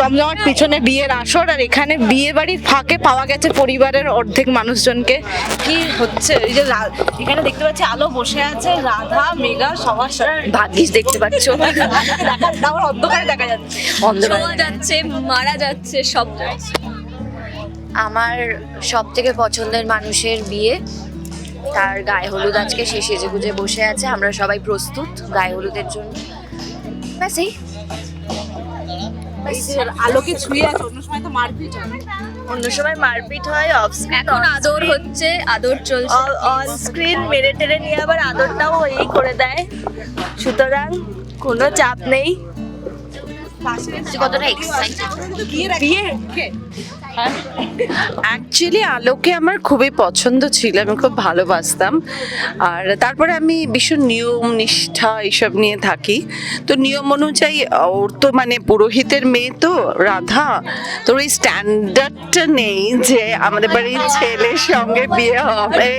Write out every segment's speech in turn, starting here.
জমজমাট পিছনে বিয়ের আসর আর এখানে বিয়ে বাড়ির ফাঁকে পাওয়া গেছে পরিবারের অর্ধেক মানুষজনকে। কি হচ্ছে? এই যে রা- এখানে দেখতে পাচ্ছি আলো বসে আছে রাধা মেঘা সবার সাথে। ভাগ্যিস দেখতে পাচ্ছ। দেখা আমার অন্ধকারে দেখা যাচ্ছে। ছোঁয়া যাচ্ছে মারা যাচ্ছে সব। আমার সব থেকে পছন্দের মানুষের বিয়ে তার গায়ে হলুদ আজকে সে সেজে গুজে বসে আছে আমরা সবাই প্রস্তুত গায়ে হলুদের জন্য। ব্যাস এই। আলোকে ছুঁয়ে আছে। অন্য সময় তো মারপিট হয়। অন্য সময় মারপিট হয় অফ এখন আদর হচ্ছে আদর চলছে। অন স্ক্রিন মেরে টেরে নিয়ে আবার আদরটাও এই করে দেয়। সুতরাং কোনো চাপ নেই। অ্যাকচুয়ালি আলোকে আমার খুবই পছন্দ ছিল, আমি খুব ভালোবাসতাম। আর তারপরে আমি ভীষণ নিয়ম, নিষ্ঠা এইসব নিয়ে থাকি। তো নিয়ম অনুযায়ী, ওর তো মানে পুরোহিতের মেয়ে তো রাধা। তোর ওই স্ট্যান্ডার্ডটা নেই যে আমাদের বাড়ির ছেলের সঙ্গে বিয়ে হবে।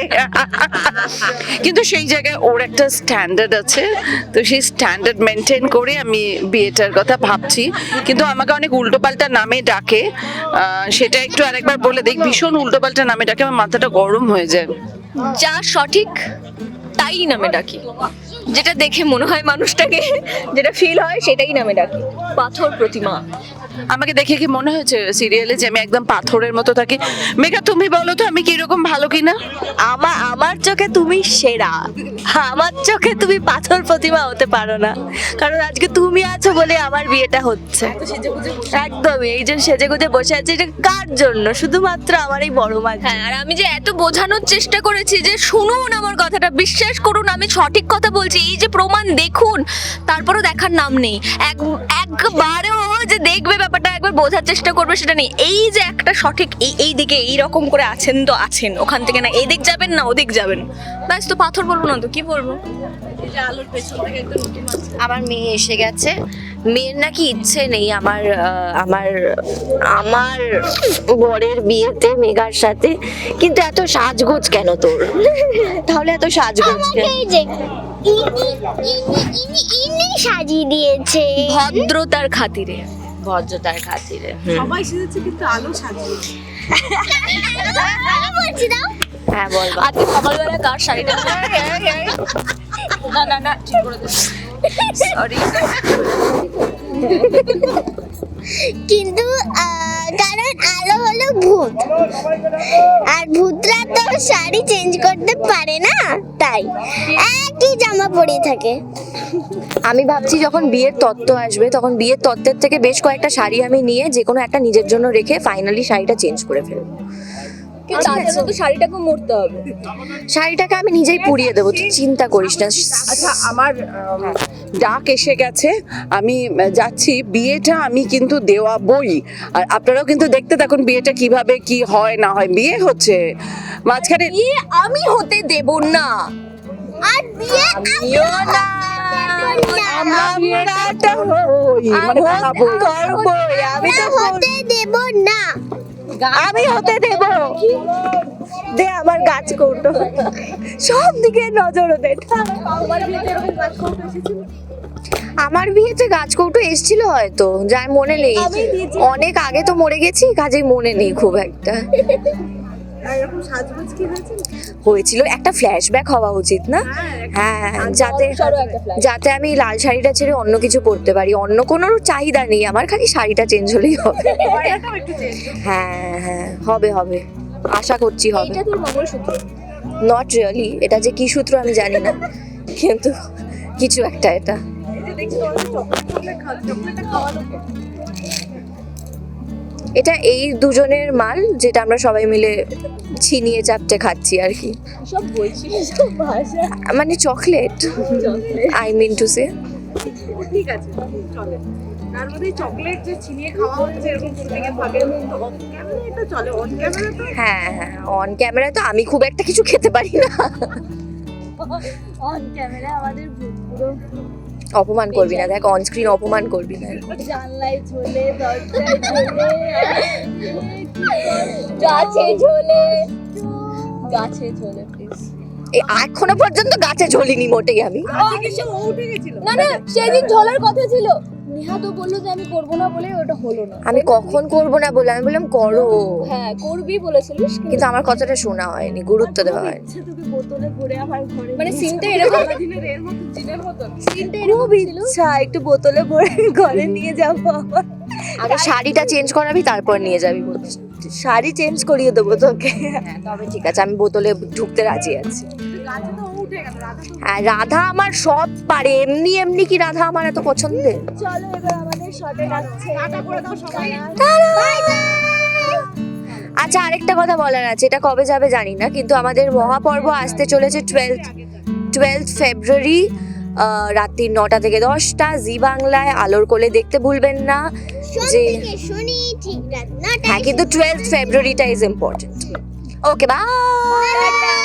কিন্তু সেই জায়গায় ওর একটা স্ট্যান্ডার্ড আছে। তো সেই স্ট্যান্ডার্ড মেনটেন করে আমি বিয়েটার কথা ভাবছি কিন্তু আমাকে অনেক উল্টোপাল্টা নামে ডাকে। সেটা একটু আরেকবার বলে দেখ ভীষণ উল্টোপাল্টা নামে ডাকে, আমার মাথাটা গরম হয়ে যায়। যা সঠিক, তাই নামে ডাকি। যেটা দেখে মনে হয় মানুষটাকে, যেটা ফিল হয়, সেটাই নামে ডাকি। পাথর প্রতিমা। আমাকে দেখে কি মনে হয়েছে সিরিয়ালে যে আমি একদম পাথরের মতো থাকি? মেঘা তুমি বলো তো আমি কীরকম ভালো কিনা? আমার আমার চোখে তুমি সেরা। আমার চোখে তুমি পাথর প্রতিমা হতে পারো না। কারণ আজকে তুমি আছো বলে আমার বিয়েটা হচ্ছে। একদমই এই যে সেজে গুজে বসে আছে এটা কার জন্য? শুধুমাত্র আমার এই বড় মা হ্যাঁ আর আমি যে এত বোঝানোর চেষ্টা করেছি যে শুনুন আমার কথাটা বিশ্বাস করুন আমি সঠিক কথা বলছি। এই যে প্রমাণ দেখুন তারপরও দেখার নাম নেই। এক একবারেও যে দেখবে ব্যাপারটা একবার বোঝার চেষ্টা করবে সেটা নেই। এই যে একটা সঠিক এই এই দিকে এই রকম করে আছেন তো আছেন। ওখান থেকে না এদিক যাবেন না ওদিক যাবেন। ব্যাস তো পাথর বলব না তো কি বলব? আলোর পেছন থেকে একটা নতুন আমার মেয়ে এসে গেছে। মেয়ের নাকি ইচ্ছে নেই আমার আহ, আমার আমার বরের বিয়েতে মেঘার সাথে। কিন্তু এত সাজগোজ কেন তোর? তাহলে এত সাজগোজ কেন? এই যে ইনি ইনি ইনি ইনি সাজিয়ে দিয়েছে। ভদ্রতার খাতিরে। ভদ্রতার খাতিরে। সবাই সেজেছে কিন্তু আলো হ্যাঁ বল বল। আজকে সকালবেলা কার শাড়িটা। না না না ঠিক করে সরি কিন্তু কারণ আলো হলো ভূত। আর ভূতরা তো শাড়ি চেঞ্জ করতে পারে না? তাই একই জামা পরে থাকে। আমি ভাবছি যখন বিয়ের তত্ত্ব আসবে, তখন বিয়ের তত্ত্বের থেকে বেশ কয়েকটা শাড়ি আমি নিয়ে যে কোনো একটা নিজের জন্য রেখে ফাইনালি শাড়িটা চেঞ্জ করে ফেলব। কিন্তু তার জন্য তো শাড়িটাকে মরতে হবে। শাড়িটাকে আমি নিজেই পুড়িয়ে দেবো তুই চিন্তা করিস না। আচ্ছা আমার ডাক এসে গেছে। আমি যাচ্ছি। বিয়েটা আমি কিন্তু দেওয়া বই আর আপনারাও কিন্তু দেখতে থাকুন বিয়েটা কীভাবে কি হয় না হয়। বিয়ে হচ্ছে। মাঝখানে বিয়ে আমি হতে দেব না। আর বিয়ে আমিও না। আমরাটা হই, মানে হবই। আমি তো হতে দেব না। আমি হতে দেব। দে আমার গাছ কৌটো। সব দিকে নজর ওদের আমার বিয়েতে গাছ কৌটো এসেছিল হয়তো যার মনে নেই অনেক আগে তো মরে গেছি কাজেই মনে নেই খুব একটা। হয়েছিল। একটা ফ্ল্যাশব্যাক হওয়া উচিত না? হ্যাঁ যাতে যাতে আমি লাল শাড়িটা ছেড়ে অন্য কিছু পরতে পারি। অন্য কোনো চাহিদা নেই। আমার খালি শাড়িটা চেঞ্জ হলেই হবে। হ্যাঁ হ্যাঁ হবে হবে। আশা করছি হবে। নট রিয়েলি এটা যে কি সূত্র আমি জানি না। কিন্তু কিছু একটা এটা। এটা এই দুজনের মাল যেটা আমরা সবাই মিলে ছিনিয়ে চাপটে খাচ্ছি আর কি। মানে chocolate. I mean to say ঠিক আছে চলে। তার মধ্যে চকলেট যে ছিনিয়ে খাওয়া হচ্ছে এরকম শুটিংয়ে থাকে তো অফ ক্যামেরা এটা চলে অন ক্যামেরা তো হ্যাঁ হ্যাঁ অন ক্যামেরায় তো আমি খুব একটা কিছু খেতে পারি না। অন ক্যামেরা আমাদের পুরো অপমান করবি না দেখ অন স্ক্রিন অপমান করবি না। জানলায় ঝোলে গাছে ঝোলে। গাছে ঝোলে প্লিজ এখনও পর্যন্ত গাছে ঝোলিনি মোটেই আমি। না না সেদিন ঝোলার কথা ছিল। নেহা তো বলল যে আমি করব না বলে ওটা হলো না। আমি কখন করব না বলে? আমি বললাম করো। হ্যাঁ করবি বলেছিলিস কিন্তু আমার কথাটা শোনা হয়নি গুরুত্ব দেওয়া হয়নি। মানে সিনটা এরকম সিনটা এরকম ইচ্ছা একটু বোতলে ভরে ঘরে নিয়ে যাব আগে শাড়িটা চেঞ্জ করাবি তারপর নিয়ে যাবি শাড়ি চেঞ্জ করিয়ে দেবো তোকে। হ্যাঁ তবে ঠিক আছে আমি বোতলে ঢুকতে রাজি আছি। রাধা আমার সব পারে। এমনি এমনি কি রাধা আমার এত পছন্দের? চলো এবার আমাদের শটে আচ্ছা আরেকটা কথা বলার আছে এটা কবে যাবে জানি না কিন্তু আমাদের মহাপর্ব আসতে চলেছে টুয়েলথ টুয়েলথ ফেব্রুয়ারি রাত্রি নটা থেকে দশটা জি বাংলায় আলোর কোলে দেখতে ভুলবেন না যে হ্যাঁ কিন্তু টুয়েলথ ফেব্রুয়ারিটা ইজ ইম্পর্টেন্ট ওকে বাই